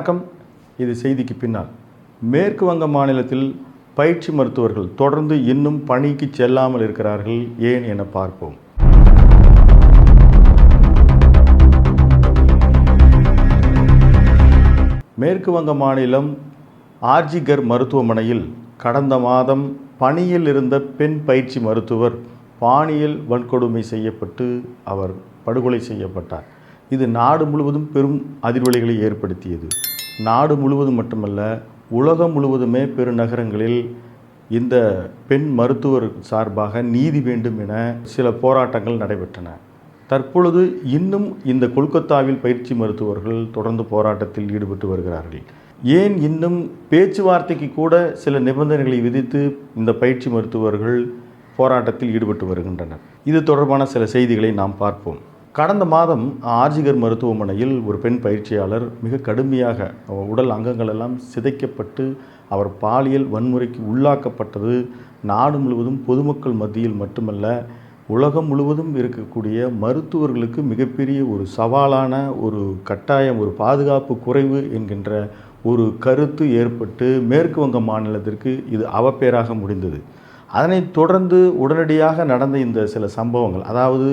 வணக்கம். இது செய்திக்கு பின்னால். மேற்கு வங்க மாநிலத்தில் பயிற்சி மருத்துவர்கள் தொடர்ந்து இன்னும் பணிக்கு செல்லாமல் இருக்கிறார்கள் ஏன் என பார்ப்போம். மேற்கு வங்க மாநிலம் ஆர்ஜிகர் மருத்துவமனையில் கடந்த மாதம் பணியில் இருந்த பெண் பயிற்சி மருத்துவர் பாணியல் வன்கொடுமை செய்யப்பட்டு அவர் படுகொலை செய்யப்பட்டார். இது நாடு முழுவதும் பெரும் அதிர்வலைகளை ஏற்படுத்தியது. நாடு முழுவதும் மட்டுமல்ல உலகம் முழுவதுமே பெருநகரங்களில் இந்த பெண் மருத்துவர் சார்பாக நீதி வேண்டும் என சில போராட்டங்கள் நடைபெற்றன. தற்பொழுது இன்னும் இந்த கொல்கத்தாவில் பயிற்சி மருத்துவர்கள் தொடர்ந்து போராட்டத்தில் ஈடுபட்டு வருகிறார்கள். ஏன் இன்னும் பேச்சுவார்த்தைக்கு கூட சில நிபந்தனைகளை விதித்து இந்த பயிற்சி மருத்துவர்கள் போராட்டத்தில் ஈடுபட்டு வருகின்றனர்? இது தொடர்பான சில செய்திகளை நாம் பார்ப்போம். கடந்த மாதம் ஆர்ஜிகர் மருத்துவமனையில் ஒரு பெண் பயிற்சியாளர் மிக கடுமையாக உடல் அங்கங்கள் எல்லாம் சிதைக்கப்பட்டு அவர் பாலியல் வன்முறைக்கு உள்ளாக்கப்பட்டது. நாடு முழுவதும் பொதுமக்கள் மத்தியில் மட்டுமல்ல உலகம் முழுவதும் இருக்கக்கூடிய மருத்துவர்களுக்கு மிகப்பெரிய ஒரு சவாலான ஒரு கட்டாயம் ஒரு பாதுகாப்பு குறைவு என்கின்ற ஒரு கருத்து ஏற்பட்டு மேற்கு வங்க மாநிலத்திற்கு இது அவப்பேராக முடிந்தது. அதனைத் தொடர்ந்து உடனடியாக நடந்த இந்த சில சம்பவங்கள் அதாவது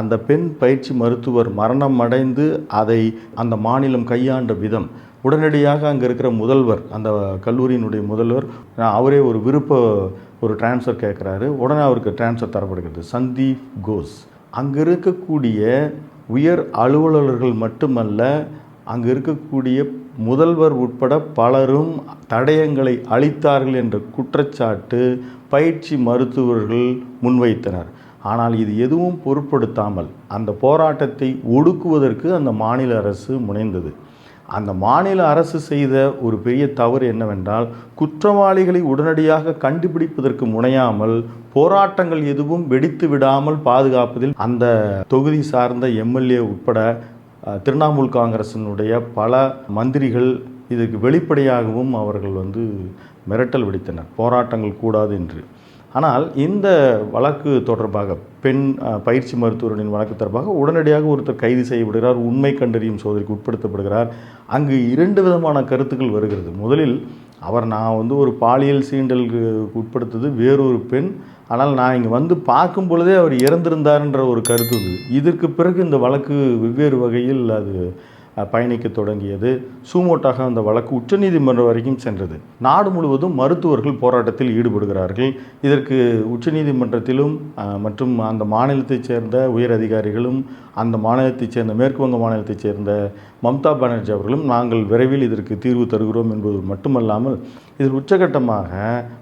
அந்த பெண் பயிற்சி மருத்துவர் மரணம் அடைந்து அதை அந்த மாநிலம் கையாண்ட விதம். உடனடியாக அங்கே இருக்கிற முதல்வர் அந்த கல்லூரியினுடைய முதல்வர் அவரே ஒரு விருப்ப ஒரு டிரான்ஸ்ஃபர் கேட்குறாரு. உடனே அவருக்கு டிரான்ஸ்ஃபர் தரப்படுகிறது. சந்தீப் கோஸ். அங்கே இருக்கக்கூடிய உயர் அலுவலர்கள் மட்டுமல்ல அங்கே இருக்கக்கூடிய முதல்வர் உட்பட பலரும் தடயங்களை அளித்தார்கள் என்ற குற்றச்சாட்டு பயிற்சி மருத்துவர்கள் முன்வைத்தனர். ஆனால் இது எதுவும் பொருட்படுத்தாமல் அந்த போராட்டத்தை ஒடுக்குவதற்கு அந்த மாநில அரசு முனைந்தது. அந்த மாநில அரசு செய்த ஒரு பெரிய தவறு என்னவென்றால் குற்றவாளிகளை உடனடியாக கண்டுபிடிப்பதற்கு முனையாமல் போராட்டங்கள் எதுவும் வெடித்து விடாமல் பாதுகாப்பதில் அந்த தொகுதி சார்ந்த எம்எல்ஏ உட்பட திரிணாமுல் காங்கிரசினுடைய பல மந்திரிகள் இதற்கு வெளிப்படையாகவும் அவர்கள் வந்து மிரட்டல் விடுத்தனர். போராட்டங்கள் கூடாது என்று. ஆனால் இந்த வழக்கு தொடர்பாக பெண் பயிற்சி மருத்துவரின் வழக்கு தொடர்பாக உடனடியாக ஒருத்தர் கைது செய்யப்படுகிறார் உண்மை கண்டறியும் சோதனைக்கு உட்படுத்தப்படுகிறார். அங்கு இரண்டு விதமான கருத்துக்கள் வருகிறது. முதலில் அவர் நான் வந்து ஒரு பாலியல் சீண்டலுக்கு உட்படுத்தது வேறொரு பெண் ஆனால் நான் இங்கே வந்து பார்க்கும் பொழுதே அவர் இறந்திருந்தார்ன்ற ஒரு கருத்து இருந்தது இதற்கு பிறகு இந்த வழக்கு வெவ்வேறு வகையில் அது பயணிக்க தொடங்கியது. சூமோட்டாக அந்த வழக்கு உச்சநீதிமன்றம் வரைக்கும் சென்றது. நாடு முழுவதும் மருத்துவர்கள் போராட்டத்தில் ஈடுபடுகிறார்கள். இதற்கு உச்சநீதிமன்றத்திலும் மற்றும் அந்த மாநிலத்தைச் சேர்ந்த உயர் அதிகாரிகளும் அந்த மாநிலத்தைச் சேர்ந்த மேற்கு வங்க மாநிலத்தைச் சேர்ந்த மம்தா பானர்ஜி அவர்களும் நாங்கள் விரைவில் இதற்கு தீர்வு தருகிறோம் என்பது மட்டுமல்லாமல் இதில் உச்சகட்டமாக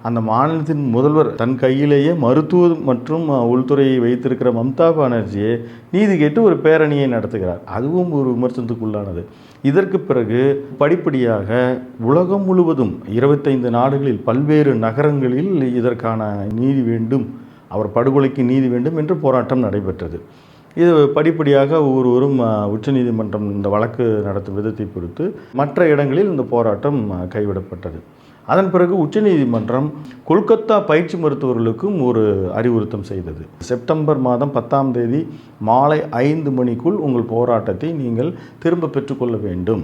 அந்த மாநிலத்தின் முதல்வர் தன் கையிலேயே மருத்துவ மற்றும் உள்துறையை வைத்திருக்கிற மம்தா பானர்ஜியை நீதி கேட்டு ஒரு பேரணியை நடத்துகிறார். அதுவும் ஒரு விமர்சனத்துக்குள்ளானது. இதற்கு பிறகு படிப்படியாக உலகம் முழுவதும் இருபத்தைந்து நாடுகளில் பல்வேறு நகரங்களில் இதற்கான நீதி வேண்டும் அவர் படுகொலைக்கு நீதி வேண்டும் என்று போராட்டம் நடைபெற்றது. இது படிப்படியாக ஒவ்வொருவரும் உச்சநீதிமன்றம் இந்த வழக்கு நடத்தும் விதத்தை பொறுத்து மற்ற இடங்களில் இந்த போராட்டம் கைவிடப்பட்டது. அதன் பிறகு உச்சநீதிமன்றம் கொல்கத்தா பயிற்சி மருத்துவர்களுக்கும் ஒரு அறிவுறுத்தம் செய்தது. செப்டம்பர் மாதம் பத்தாம் தேதி மாலை ஐந்து மணிக்குள் உங்கள் போராட்டத்தை நீங்கள் திரும்ப பெற்றுக்கொள்ள வேண்டும்.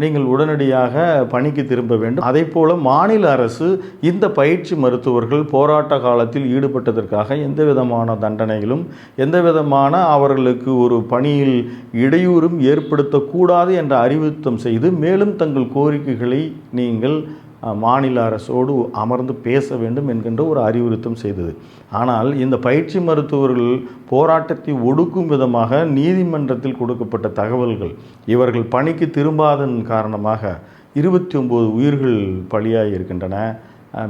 நீங்கள் உடனடியாக பணிக்கு திரும்ப வேண்டும். அதே போல் மாநில அரசு இந்த பயிற்சி மருத்துவர்கள் போராட்ட காலத்தில் ஈடுபட்டதற்காக எந்த விதமான தண்டனைகளும் எந்த விதமான அவர்களுக்கு ஒரு பணியில் இடையூறும் ஏற்படுத்தக்கூடாது என்ற அறிவுறுத்தம் செய்து மேலும் தங்கள் கோரிக்கைகளை நீங்கள் மாநில அரசோடு அமர்ந்து பேச வேண்டும் என்கின்ற ஒரு அறிவுறுத்தம் செய்தது. ஆனால் இந்த பயிற்சி மருத்துவர்கள் போராட்டத்தை ஒடுக்கும் விதமாக நீதிமன்றத்தில் கொடுக்கப்பட்ட தகவல்கள் இவர்கள் பணிக்கு திரும்பாதன் காரணமாக இருபத்தி ஒம்பது உயிர்கள் பலியாக இருக்கின்றன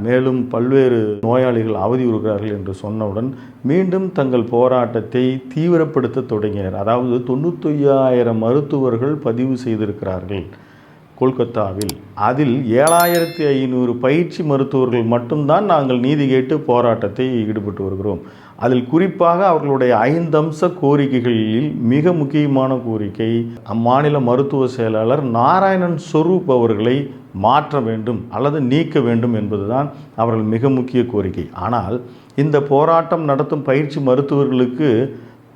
மேலும் பல்வேறு நோயாளிகள் அவதியுறுகிறார்கள் என்று சொன்னவுடன் மீண்டும் தங்கள் போராட்டத்தை தீவிரப்படுத்த தொடங்கினர். அதாவது தொண்ணூத்தையாயிரம் மருத்துவர்கள் பதிவு செய்திருக்கிறார்கள். கொல்கத்தாவில் அதில் ஏழாயிரத்தி ஐநூறு பயிற்சி மருத்துவர்கள் மட்டும்தான் நாங்கள் நீதி கேட்டு போராட்டத்தை ஈடுபட்டு வருகிறோம். அதில் குறிப்பாக அவர்களுடைய ஐந்தம்ச கோரிக்கைகளில் மிக முக்கியமான கோரிக்கை அம்மாநில மருத்துவ செயலாளர் நாராயணன் ஸ்வரூப் அவர்களை மாற்ற வேண்டும் அல்லது நீக்க வேண்டும் என்பதுதான் அவர்கள் மிக முக்கிய கோரிக்கை. ஆனால் இந்த போராட்டம் நடத்தும் பயிற்சி மருத்துவர்களுக்கு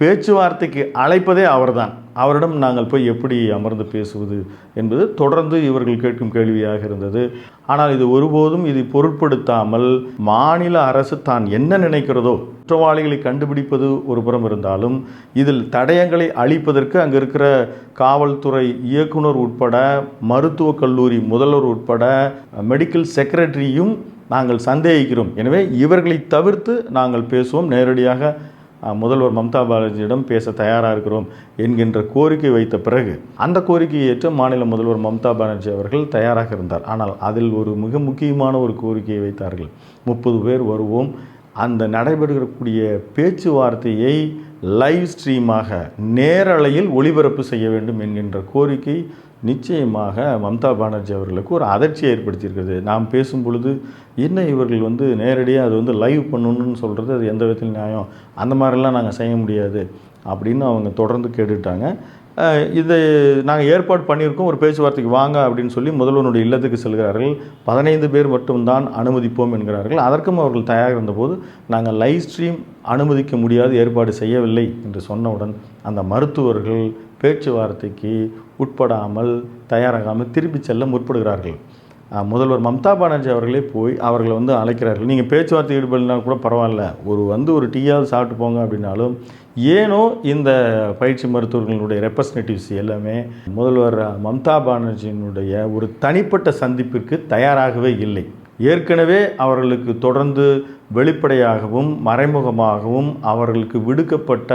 பேச்சுவார்த்தைக்கு அழைப்பதே அவர்தான். அவரிடம் நாங்கள் போய் எப்படி அமர்ந்து பேசுவது என்பது தொடர்ந்து இவர்கள் கேட்கும் கேள்வியாக இருந்தது. ஆனால் இது ஒருபோதும் இது பொருட்படுத்தாமல் மாநில அரசு தான் என்ன நினைக்கிறதோ குற்றவாளிகளை கண்டுபிடிப்பது ஒரு புறம் இருந்தாலும் இதில் தடயங்களை அழிப்பதற்கு அங்கே இருக்கிற காவல்துறை இயக்குனர் உட்பட மருத்துவக் கல்லூரி முதல்வர் உட்பட மெடிக்கல் செக்ரட்டரியும் நாங்கள் சந்தேகிக்கிறோம். எனவே இவர்களை தவிர்த்து நாங்கள் பேசுவோம். நேரடியாக முதல்வர் மம்தா பானர்ஜியிடம் பேச தயாராக இருக்கிறோம் என்கின்ற கோரிக்கை வைத்த பிறகு அந்த கோரிக்கையை ஏற்று மாநில முதல்வர் மம்தா பானர்ஜி அவர்கள் தயாராக இருந்தார். ஆனால் அதில் ஒரு மிக முக்கியமான ஒரு கோரிக்கையை வைத்தார்கள். முப்பது பேர் வருவோம். அந்த நடைபெறக்கூடிய பேச்சுவார்த்தையை லைவ் ஸ்ட்ரீமாக நேரலையில் ஒளிபரப்பு செய்ய வேண்டும் என்கின்ற கோரிக்கை நிச்சயமாக மம்தா பானர்ஜி அவர்களுக்கு ஒரு அதிர்ச்சியை ஏற்படுத்தியிருக்கிறது. நாம் பேசும் பொழுது என்ன இவர்கள் வந்து நேரடியாக அது வந்து லைவ் பண்ணணும்னு சொல்கிறது அது எந்த விதத்தில் நியாயம். அந்த மாதிரிலாம் நாங்கள் செய்ய முடியாது அப்படின்னு அவங்க தொடர்ந்து கேட்டுட்டாங்க. இதை இது நாங்கள் ஏற்பாடு பண்ணியிருக்கோம் ஒரு பேச்சுவார்த்தைக்கு வாங்க அப்படின்னு சொல்லி முதல்வனுடைய இல்லத்துக்கு செல்கிறார்கள். பதினைந்து பேர் மட்டும்தான் அனுமதிப்போம் என்கிறார்கள். அதற்கும் அவர்கள் தயாராக இருந்தபோது நாங்கள் லைவ் ஸ்ட்ரீம் அனுமதிக்க முடியாது ஏற்பாடு செய்யவில்லை என்று சொன்னவுடன் அந்த மருத்துவர்கள் பேச்சுவார்த்தைக்கு உட்படாமல் தயாராகாமல் திருப்பி செல்ல முற்படுகிறார்கள். முதல்வர் மம்தா பானர்ஜி அவர்களே போய் அவர்களை வந்து அழைக்கிறார்கள். நீங்கள் பேச்சுவார்த்தை ஈடுபடலாம் கூட பரவாயில்ல. ஒரு வந்து ஒரு டீயாவது சாப்பிட்டு போங்க அப்படின்னாலும் ஏனோ இந்த பயிற்சி மருத்துவர்களுடைய ரெப்ரசன்டேட்டிவ்ஸ் எல்லாமே முதல்வர் மம்தா பானர்ஜியினுடைய ஒரு தனிப்பட்ட சந்திப்பிற்கு தயாராகவே இல்லை. ஏற்கனவே அவர்களுக்கு தொடர்ந்து வெளிப்படையாகவும் மறைமுகமாகவும் அவர்களுக்கு விடுக்கப்பட்ட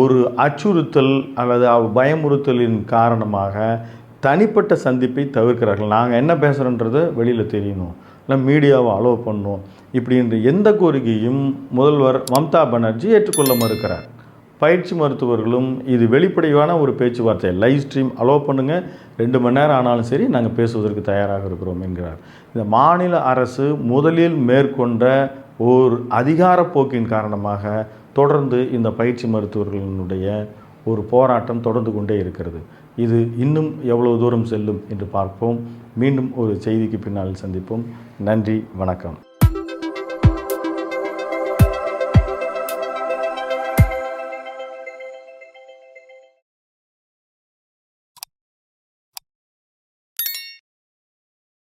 ஒரு அச்சுறுத்தல் அல்லது பயமுறுத்தலின் காரணமாக தனிப்பட்ட சந்திப்பை தவிர்க்கிறார்கள். நாங்கள் என்ன பேசுகிறோன்றது வெளியில் தெரியணும். இல்லை மீடியாவை அலோவ் பண்ணணும் இப்படின்ற எந்த கோரிக்கையும் முதல்வர் மம்தா பானர்ஜி ஏற்றுக்கொள்ள மறுக்கிறார். பயிற்சி மருத்துவர்களும் இது வெளிப்படையான ஒரு பேச்சுவார்த்தை. லைவ் ஸ்ட்ரீம் அலோவ் பண்ணுங்கள் ரெண்டு மணி நேரம் ஆனாலும் சரி நாங்கள் பேசுவதற்கு தயாராக இருக்கிறோம் என்கிறார். இந்த மாநில அரசு முதலில் மேற்கொண்ட ஓர் அதிகாரப்போக்கின் காரணமாக தொடர்ந்து இந்த பயிற்சி மருத்துவர்களினுடைய ஒரு போராட்டம் தொடர்ந்து கொண்டே இருக்கிறது. இது இன்னும் எவ்வளவு தூரம் செல்லும் என்று பார்ப்போம். மீண்டும் ஒரு செய்திக்கு பின்னால் சந்திப்போம். நன்றி வணக்கம்.